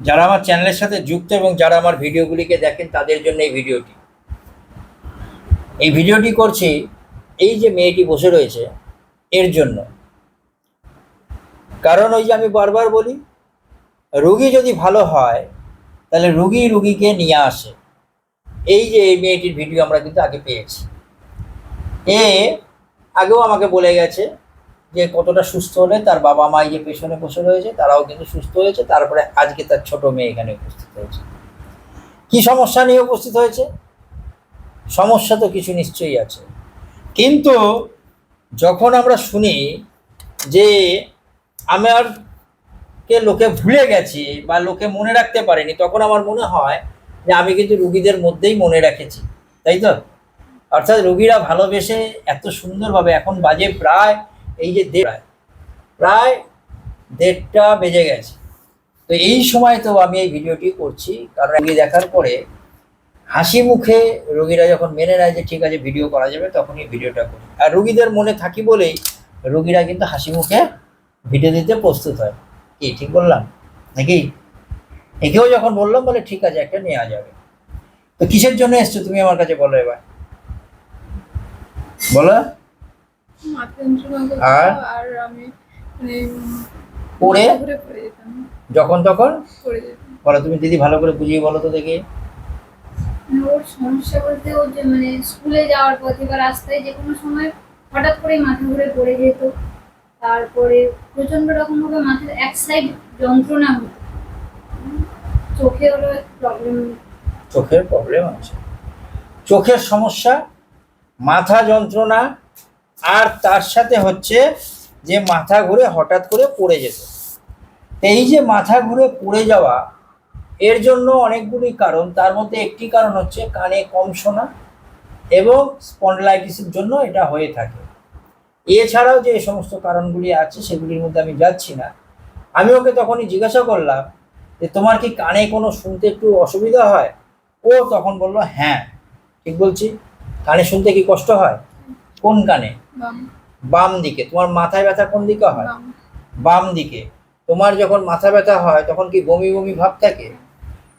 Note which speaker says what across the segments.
Speaker 1: যারা আমার চ্যানেলের সাথে যুক্ত এবং যারা আমার ভিডিওগুলিকে দেখেন, তাদের জন্য এই ভিডিওটি। এই ভিডিওটি করছি এই যে মেয়েটি বসে রয়েছে, এর জন্য। কারণ ওই যে আমি বারবার বলি, রুগী যদি ভালো হয়, তাহলে রুগী রুগীকে নিয়ে আসে। এই যে এই মেয়েটির ভিডিও আমরা কিন্তু আগে পেয়েছি। এ আগেও আমাকে বলে গেছে যে কতটা সুস্থ হলে তার বাবা মা যে পেছনে বসে রয়েছে, তারাও কিন্তু সুস্থ হয়েছে। তারপরে আজকে তার ছোট মেয়ে এখানে উপস্থিত হয়েছে। কি সমস্যা নিয়ে উপস্থিত হয়েছে? সমস্যা তো কিছু নিশ্চয়ই আছে। কিন্তু যখন আমরা শুনি যে আমার কে লোকে ভুলে গেছি বা লোকে মনে রাখতে পারেনি, তখন আমার মনে হয় যে আমি কিন্তু রুগীদের মধ্যেই মনে রেখেছি। তাই তো? অর্থাৎ রুগীরা ভালোবেসে এত সুন্দরভাবে এখন বাজে প্রায় এই যে দেড়, প্রায় দেড়টা বেজে গেছে। তো এই সময় তো আমি এই ভিডিওটি করছি, কারণ রুগী দেখার পরে হাসি মুখে রোগীরা যখন মেনে নেয় যে ঠিক আছে, ভিডিও করা যাবে, তখনই ভিডিওটা করি। আর রুগীদের মনে থাকি বলেই রুগীরা কিন্তু হাসি মুখে ভিডিও দিতে প্রস্তুত হয়। কি, ঠিক বললাম? নাকি? একেও যখন বললাম, বলে ঠিক আছে, একটা নেওয়া যাবে। তো কিসের জন্য এসছো তুমি আমার কাছে বলো এবার? বলো। আর?
Speaker 2: আর আমি মানে
Speaker 1: পড়ে? যখন তখন? বলো তুমি দিদি ভালো করে বুঝিয়ে বলো তো দেখি।
Speaker 3: মানে ওর সমস্যা বলতে ওর যে মানে স্কুলে যাওয়ার পথে বা রাস্তায় যে কোনো সময় হঠাৎ করে মাথা ঘুরে পড়ে যেত। তারপরে প্রচণ্ড রকম ভাবে মাথার এক সাইড যন্ত্রণা হতো। চোখে হলো প্রবলেম
Speaker 1: চোখের প্রবলেম আছে। চোখের সমস্যা মাথা যন্ত্রণা আর তার সাথে হচ্ছে যে মাথা ঘুরে হঠাৎ করে পড়ে যেত। এই যে মাথা ঘুরে পড়ে যাওয়া, এর জন্য অনেকগুলি কারণ। তার মধ্যে একটি কারণ হচ্ছে কানে কম শোনা এবং স্পন্ডলাইটিসের জন্য এটা হয়ে থাকে। এছাড়াও যে সমস্ত কারণগুলি আছে, সেগুলির মধ্যে আমি যাচ্ছি না। আমি ওকে তখনই জিজ্ঞাসা করলাম যে, তোমার কি কানে কোনো শুনতে একটু অসুবিধা হয়? ও তখন বলল হ্যাঁ। ঠিক বলছি। কানে শুনতে কি কষ্ট হয়? কোন কানে?
Speaker 2: বাম।
Speaker 1: দিকে। তোমার মাথায় ব্যথা কোন দিকে হয়?
Speaker 2: বাম।
Speaker 1: দিকে। তোমার যখন মাথা ব্যথা হয় তখন কি বমি বমি ভাব থাকে?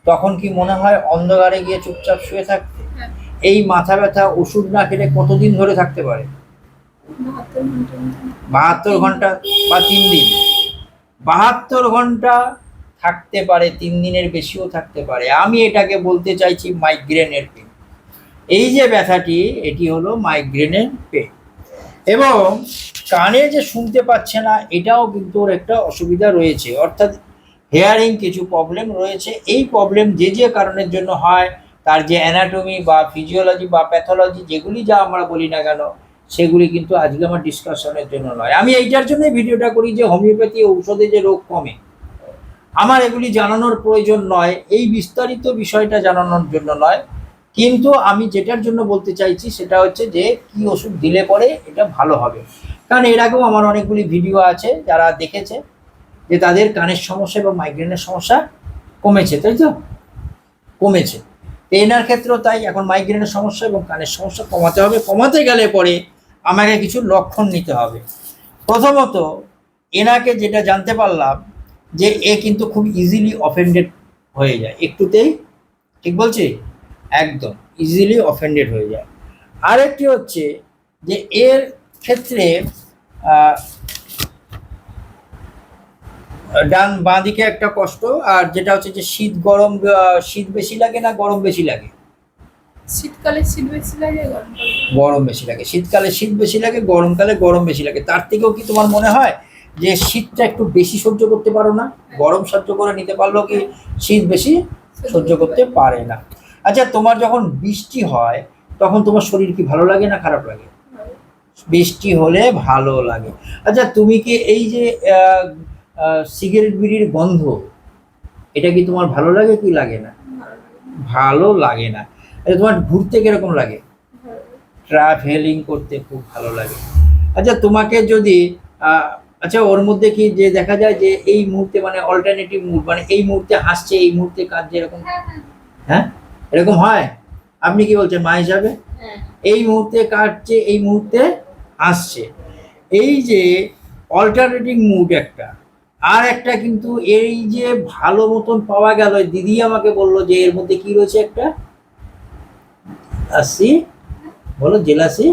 Speaker 1: তখন কি মনে হয় অন্ধকারে গিয়ে চুপচাপ শুয়ে থাকতে?
Speaker 2: হ্যাঁ।
Speaker 1: এই মাথা ব্যথা ওষুধ না খেলে কতদিন ধরে থাকতে পারে?
Speaker 2: বাহাত্তর
Speaker 1: বাহাত্তর ঘণ্টা বা তিন দিন? বাহাত্তর ঘণ্টা থাকতে পারে তিন দিনের বেশিও থাকতে পারে। আমি এটাকে বলতে চাইছি মাইগ্রেনের পেন এই যে ব্যথাটি, এটি হলো মাইগ্রেনের পেন এবং কানে যে শুনতে পাচ্ছে না, এটাও কিন্তু ওর একটা অসুবিধা রয়েছে। অর্থাৎ হেয়ারিং কিছু প্রবলেম রয়েছে। এই প্রবলেম যে যে কারণের জন্য হয়, তার যে অ্যানাটমি বা ফিজিওলজি বা প্যাথোলজি যেগুলি যা আমরা বলি না কেন, সেগুলি কিন্তু আজকে আমার ডিসকাশনের জন্য নয়। আমি এইটার জন্যই ভিডিওটা করি যে হোমিওপ্যাথি ঔষধে যে রোগ কমে, আমার এগুলি জানানোর প্রয়োজন নয়। এই বিস্তারিত বিষয়টা জানানোর জন্য নয়। কিন্তু আমি যেটার জন্য বলতে চাইছি সেটা হচ্ছে যে কি ওষুধ দিলে পরে এটা ভালো হবে। কারণ এর আগেও আমার অনেকগুলি ভিডিও আছে যারা দেখেছে যে তাদের কানের সমস্যা এবং মাইগ্রেনের সমস্যা কমেছে, তাই তো? কমেছে। এনার ক্ষেত্রেও তাই, এখন মাইগ্রেনের সমস্যা এবং কানের সমস্যা কমাতে হবে। কমাতে গেলে পরে আমাকে কিছু লক্ষণ নিতে হবে। প্রথমত, এনাকে যেটা জানতে পারলাম যে এ কিন্তু খুব ইজিলি অফেন্ডেড হয়ে যায়। একটুতেই, ঠিক বলছি? একদম ইজিলি অফেন্ডেড হয়ে যায়। আরেকটি হচ্ছে যে এর ক্ষেত্রে ডান বাঁ দিকে একটা কষ্ট আর যেটা হচ্ছে যে শীত গরম শীত বেশি লাগে না গরম বেশি লাগে?
Speaker 2: শীতকালে শীত বেশি লাগে
Speaker 1: গরম বেশি লাগে। শীতকালে শীত বেশি লাগে গরমকালে গরম বেশি লাগে। তার থেকেও কি তোমার মনে হয় যে শীতটা একটু বেশি সহ্য করতে পারো না? গরম সহ্য করে নিতে পারলেও কি শীত বেশি সহ্য করতে পারে না? আচ্ছা তোমার যখন বৃষ্টি হয়, তখন তোমার শরীর কি ভালো লাগে না খারাপ লাগে? বৃষ্টি হলে ভালো লাগে। আচ্ছা তুমি কি এই যে সিগারেট বিড়ির গন্ধ, এটা কি তোমার ভালো লাগে কি লাগে না? ভালো লাগে না। আচ্ছা তোমার ঘুরতে কীরকম লাগে? ট্রাভেলিং করতে খুব ভালো লাগে। আচ্ছা তোমাকে যদি আচ্ছা ওর মধ্যে কি যে দেখা যায় যে এই মুহূর্তে মানে অল্টারনেটিভ মুড মানে এই মুহূর্তে হাসছে, এই মুহূর্তে কাজ যেরকম হ্যাঁ? এরকম হয়? আপনি কি বলছেন মা হিসাবে
Speaker 3: হ্যাঁ।
Speaker 1: এই মুহূর্তে কাটছে এই মুহূর্তে আসছে। এই যে অল্টারনেটিং মুড একটা আর একটা কিন্তু এই যে ভালো মতন পাওয়া গেল দিদি আমাকে বলল যে এর মধ্যে কি রয়েছে একটা? আসি বলো জেলাসি।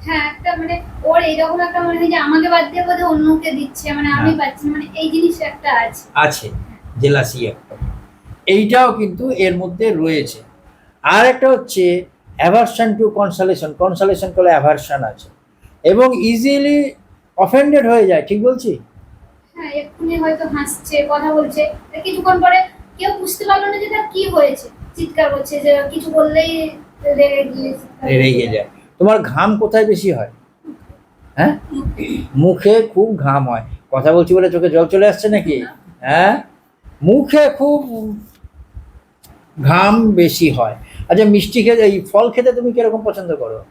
Speaker 3: হ্যাঁ একটা মানে ওর এইরকম একটা মনে হয় যে আমাকে বাদ দিয়ে বোধহয় অন্যকে দিচ্ছে মানে আমি
Speaker 1: হ্যাঁ।
Speaker 3: পাচ্ছি মানে এই জিনিস একটা আছে।
Speaker 1: আছে জেলাসি একটা। এইটাও কিন্তু এর মধ্যে রয়েছে। আর একটা হচ্ছে অ্যাভারশন টু কনসালেশন কনসালেশন করলে অ্যাভারশন আছে। এবং ইজিলি অফেন্ডেড হয়ে যায় ঠিক বলছি?
Speaker 3: হ্যাঁ এক্ষুনি হয়তো হাসছে কথা বলছে কিছুক্ষণ পরে কেউ বুঝতে পারল না যে তার কি হয়েছে। চিৎকার করছে যে কিছু বললেই রেগে গিয়ে
Speaker 1: রেগে যায়। তোমার ঘাম কোথায় বেশি হয়? হ্যাঁ? মুখে খুব ঘাম হয়। কথা বলছি বলে চোখে জল চলে আসছে নাকি? হ্যাঁ? মুখে খুব ঘাম বেশি হয়। আচ্ছা মিষ্টি খেতে এই ফল খেতে তুমি কীরকম পছন্দ করো?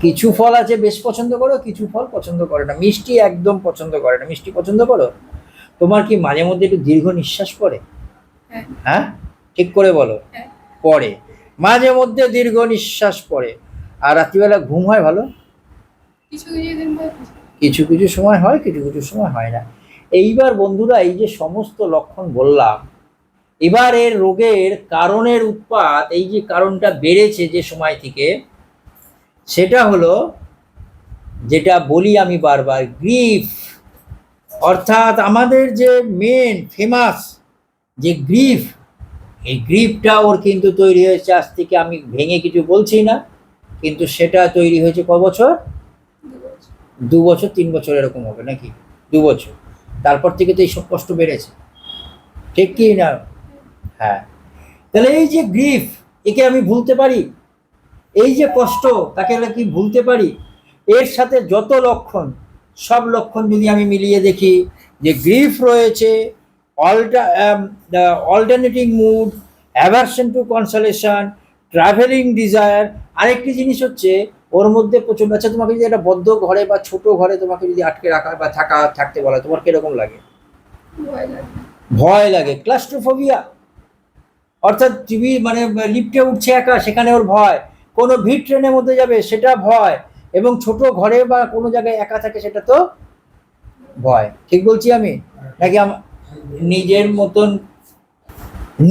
Speaker 2: কিছু
Speaker 1: ফল। আছে বেশ পছন্দ করো কিছু ফল পছন্দ করে না। মিষ্টি একদম পছন্দ করে না। মিষ্টি পছন্দ করো? তোমার কি মাঝে মধ্যে একটু দীর্ঘ নিঃশ্বাস পড়ে?
Speaker 2: হ্যাঁ।
Speaker 1: হ্যাঁ? ঠিক করে বলো।
Speaker 2: হ্যাঁ।
Speaker 1: পড়ে। মাঝে মধ্যে দীর্ঘ নিঃশ্বাস পড়ে। আর রাত্রিবেলা ঘুম হয় ভালো।
Speaker 2: কিছু কিছু
Speaker 1: সময় হয় কিছু কিছু সময় হয় না। এইবার বন্ধুরা এই যে সমস্ত লক্ষণ বললাম এবার এর রোগের কারণের উৎপাত, এই যে কারণটা বেড়েছে যে সময় থেকে, সেটা হলো, যেটা বলি আমি বারবার, গ্রিফ। অর্থাৎ আমাদের যে মেন ফেমাস যে গ্রিফ, এই গ্রিফটা ওর কিন্তু তৈরি হয়েছে, আজ থেকে আমি ভেঙে কিছু বলছি না, কিন্তু সেটা তৈরি হয়েছে ক বছর?
Speaker 2: দু বছর।
Speaker 1: তিন বছর এরকম হবে নাকি? দু বছর। তারপর থেকে তো এইসব কষ্ট বেড়েছে। ঠিক কি না? হ্যাঁ। তাহলে এই যে গ্রিফ একে আমি ভুলতে পারি? এই যে কষ্ট তাকে আমরা কি ভুলতে পারি? এর সাথে যত লক্ষণ সব লক্ষণ যদি আমি মিলিয়ে দেখি যে গ্রিফ রয়েছে alter alternating mood aversion to consolation travelling desire আরেকটি জিনিস হচ্ছে ওর মধ্যে প্রচণ্ড আচ্ছা তোমাকে যদি একটা বদ্ধ ঘরে বা ছোট ঘরে তোমাকে যদি আটকে রাখা বা থাকা থাকতে বলা তোমার কীরকম লাগে?
Speaker 2: ভয় লাগে।
Speaker 1: ভয় লাগে। ক্লাস্ট্রোফোবিয়া অর্থাৎ টিভি মানে লিফটে উঠছে একা সেখানে ওর ভয়। কোনো ভিড় ট্রেনের মধ্যে যাবে সেটা ভয়। এবং ছোট ঘরে বা কোনো জায়গায় একা থাকে সেটা তো ভয়। ঠিক বলছি আমি? নাকি নিজের মতন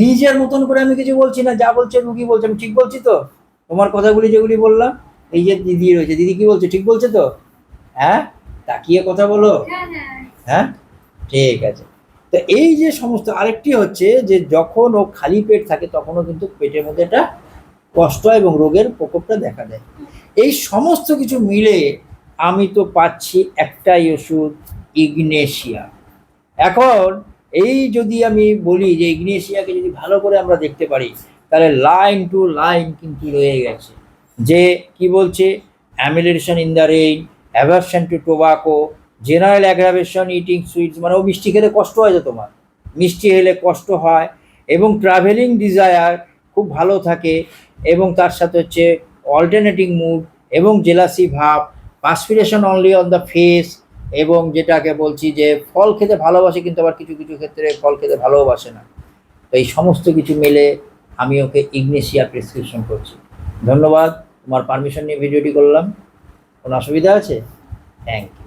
Speaker 1: নিজের মতন করে আমি কিছু বলছি না? যা বলছে রুগী বলছে আমি ঠিক বলছি তো? তোমার কথাগুলি যেগুলি বললাম এই যে দিদি রয়েছে দিদি কি বলছে ঠিক বলছে তো? হ্যাঁ? তাকিয়ে কথা বলো।
Speaker 3: হ্যাঁ হ্যাঁ।
Speaker 1: হ্যাঁ? ঠিক আছে। তো এই যে সমস্ত আরেকটি হচ্ছে যে যখন ও খালি পেট থাকে, তখনও কিন্তু পেটের মধ্যে একটা কষ্ট এবং রোগের প্রকোপটা দেখা দেয়। এই সমস্ত কিছু মিলে আমি তো পাচ্ছি একটাই ওষুধ, ইগনেশিয়া। এখন এই যদি আমি বলি যে ইগনেশিয়াকে যদি ভালো করে আমরা দেখতে পারি, তাহলে লাইন টু লাইন কিন্তু রয়ে গেছে। যে কি বলছে? Amelioration in the rain, aversion to tobacco general aggravation eating sweets মানে ও মিষ্টি খেলে কষ্ট হয় যে তোমার। মিষ্টি খেলে কষ্ট হয় এবং ট্রাভেলিং ডিজায়ার খুব ভালো থাকে এবং তার সাথে হচ্ছে অল্টারনেটিং মুড এবং জেলাসি ভাব perspiration only on the face এবং যেটাকে বলছি যে ফল খেতে ভালোবাসে কিন্তু আবার কিছু কিছু ক্ষেত্রে ফল খেতে ভালোবাসে না। তো এই সমস্ত কিছু মিলে আমি ওকে ইগনেশিয়া প্রেসক্রিপশন করছি। ধন্যবাদ, তোমার পারমিশন নিয়ে ভিডিওটি করলাম। কোনো অসুবিধা আছে? Thank you